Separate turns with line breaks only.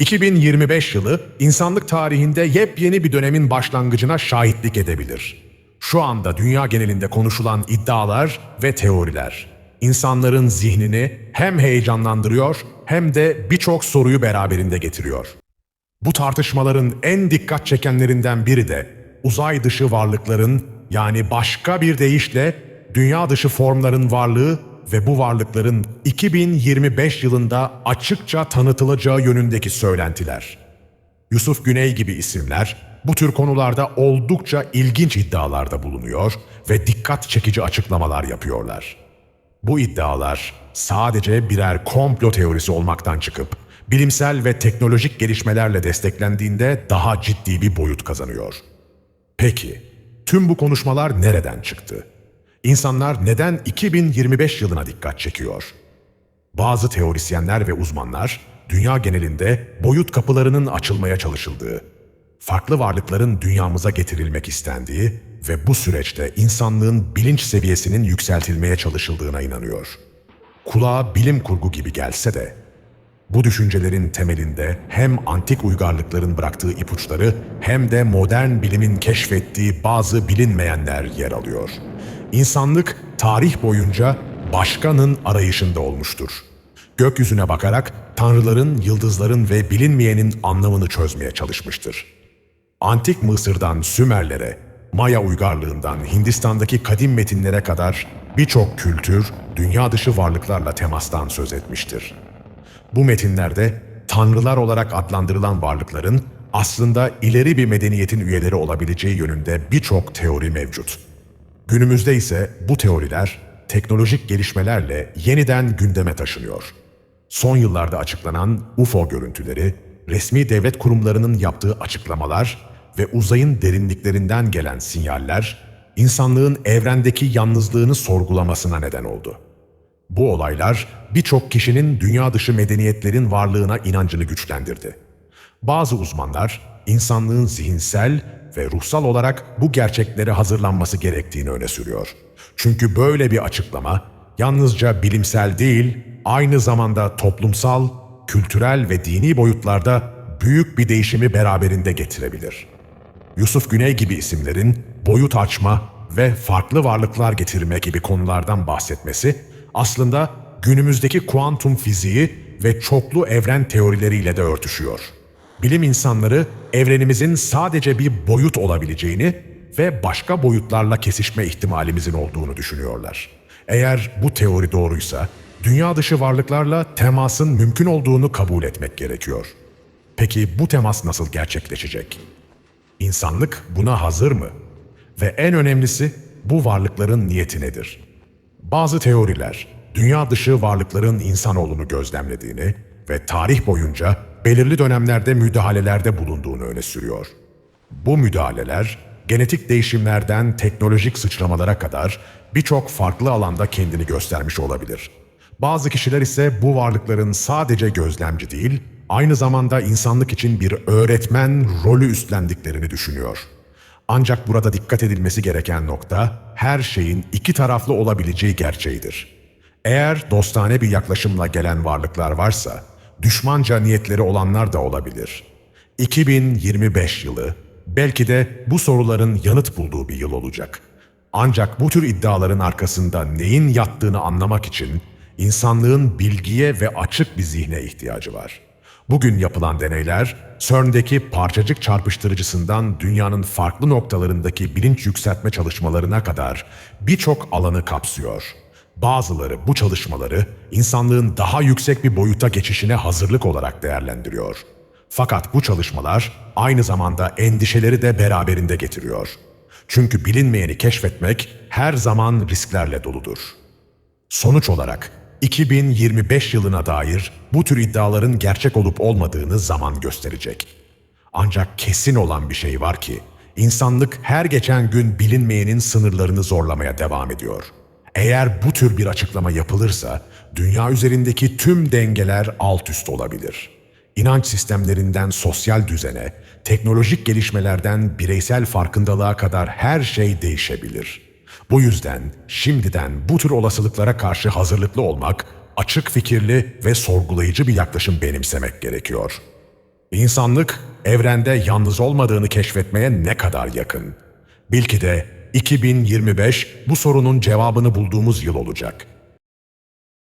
2025 yılı insanlık tarihinde yepyeni bir dönemin başlangıcına şahitlik edebilir. Şu anda dünya genelinde konuşulan iddialar ve teoriler insanların zihnini hem heyecanlandırıyor hem de birçok soruyu beraberinde getiriyor. Bu tartışmaların en dikkat çekenlerinden biri de uzay dışı varlıkların yani başka bir deyişle dünya dışı formların varlığı ve bu varlıkların 2025 yılında açıkça tanıtılacağı yönündeki söylentiler. Yusuf Güney gibi isimler bu tür konularda oldukça ilginç iddialarda bulunuyor ve dikkat çekici açıklamalar yapıyorlar. Bu iddialar sadece birer komplo teorisi olmaktan çıkıp bilimsel ve teknolojik gelişmelerle desteklendiğinde daha ciddi bir boyut kazanıyor. Peki, tüm bu konuşmalar nereden çıktı? İnsanlar neden 2025 yılına dikkat çekiyor? Bazı teorisyenler ve uzmanlar dünya genelinde boyut kapılarının açılmaya çalışıldığı, farklı varlıkların dünyamıza getirilmek istendiği ve bu süreçte insanlığın bilinç seviyesinin yükseltilmeye çalışıldığına inanıyor. Kulağa bilim kurgu gibi gelse de bu düşüncelerin temelinde hem antik uygarlıkların bıraktığı ipuçları hem de modern bilimin keşfettiği bazı bilinmeyenler yer alıyor. İnsanlık tarih boyunca başkanın arayışında olmuştur. Gökyüzüne bakarak tanrıların, yıldızların ve bilinmeyenin anlamını çözmeye çalışmıştır. Antik Mısır'dan Sümerlere, Maya uygarlığından Hindistan'daki kadim metinlere kadar birçok kültür, dünya dışı varlıklarla temastan söz etmiştir. Bu metinlerde tanrılar olarak adlandırılan varlıkların aslında ileri bir medeniyetin üyeleri olabileceği yönünde birçok teori mevcut. Günümüzde ise bu teoriler teknolojik gelişmelerle yeniden gündeme taşınıyor. Son yıllarda açıklanan UFO görüntüleri, resmi devlet kurumlarının yaptığı açıklamalar ve uzayın derinliklerinden gelen sinyaller, insanlığın evrendeki yalnızlığını sorgulamasına neden oldu. Bu olaylar birçok kişinin dünya dışı medeniyetlerin varlığına inancını güçlendirdi. Bazı uzmanlar insanlığın zihinsel ve ruhsal olarak bu gerçeklere hazırlanması gerektiğini öne sürüyor. Çünkü böyle bir açıklama yalnızca bilimsel değil, aynı zamanda toplumsal, kültürel ve dini boyutlarda büyük bir değişimi beraberinde getirebilir. Yusuf Güney gibi isimlerin boyut açma ve farklı varlıklar getirme gibi konulardan bahsetmesi aslında günümüzdeki kuantum fiziği ve çoklu evren teorileriyle de örtüşüyor. Bilim insanları evrenimizin sadece bir boyut olabileceğini ve başka boyutlarla kesişme ihtimalimizin olduğunu düşünüyorlar. Eğer bu teori doğruysa, dünya dışı varlıklarla temasın mümkün olduğunu kabul etmek gerekiyor. Peki bu temas nasıl gerçekleşecek? İnsanlık buna hazır mı? Ve en önemlisi bu varlıkların niyeti nedir? Bazı teoriler, dünya dışı varlıkların insanoğlunu gözlemlediğini ve tarih boyunca belirli dönemlerde müdahalelerde bulunduğunu öne sürüyor. Bu müdahaleler, genetik değişimlerden teknolojik sıçramalara kadar birçok farklı alanda kendini göstermiş olabilir. Bazı kişiler ise bu varlıkların sadece gözlemci değil, aynı zamanda insanlık için bir öğretmen rolü üstlendiklerini düşünüyor. Ancak burada dikkat edilmesi gereken nokta her şeyin iki taraflı olabileceği gerçeğidir. Eğer dostane bir yaklaşımla gelen varlıklar varsa, düşmanca niyetleri olanlar da olabilir. 2025 yılı belki de bu soruların yanıt bulduğu bir yıl olacak. Ancak bu tür iddiaların arkasında neyin yattığını anlamak için insanlığın bilgiye ve açık bir zihne ihtiyacı var. Bugün yapılan deneyler, CERN'deki parçacık çarpıştırıcısından dünyanın farklı noktalarındaki bilinç yükseltme çalışmalarına kadar birçok alanı kapsıyor. Bazıları bu çalışmaları insanlığın daha yüksek bir boyuta geçişine hazırlık olarak değerlendiriyor. Fakat bu çalışmalar aynı zamanda endişeleri de beraberinde getiriyor. Çünkü bilinmeyeni keşfetmek her zaman risklerle doludur. Sonuç olarak 2025 yılına dair bu tür iddiaların gerçek olup olmadığını zaman gösterecek. Ancak kesin olan bir şey var ki, insanlık her geçen gün bilinmeyenin sınırlarını zorlamaya devam ediyor. Eğer bu tür bir açıklama yapılırsa, dünya üzerindeki tüm dengeler alt üst olabilir. İnanç sistemlerinden sosyal düzene, teknolojik gelişmelerden bireysel farkındalığa kadar her şey değişebilir.'' Bu yüzden şimdiden bu tür olasılıklara karşı hazırlıklı olmak, açık fikirli ve sorgulayıcı bir yaklaşım benimsemek gerekiyor. İnsanlık evrende yalnız olmadığını keşfetmeye ne kadar yakın? Belki de 2025 bu sorunun cevabını bulduğumuz yıl olacak.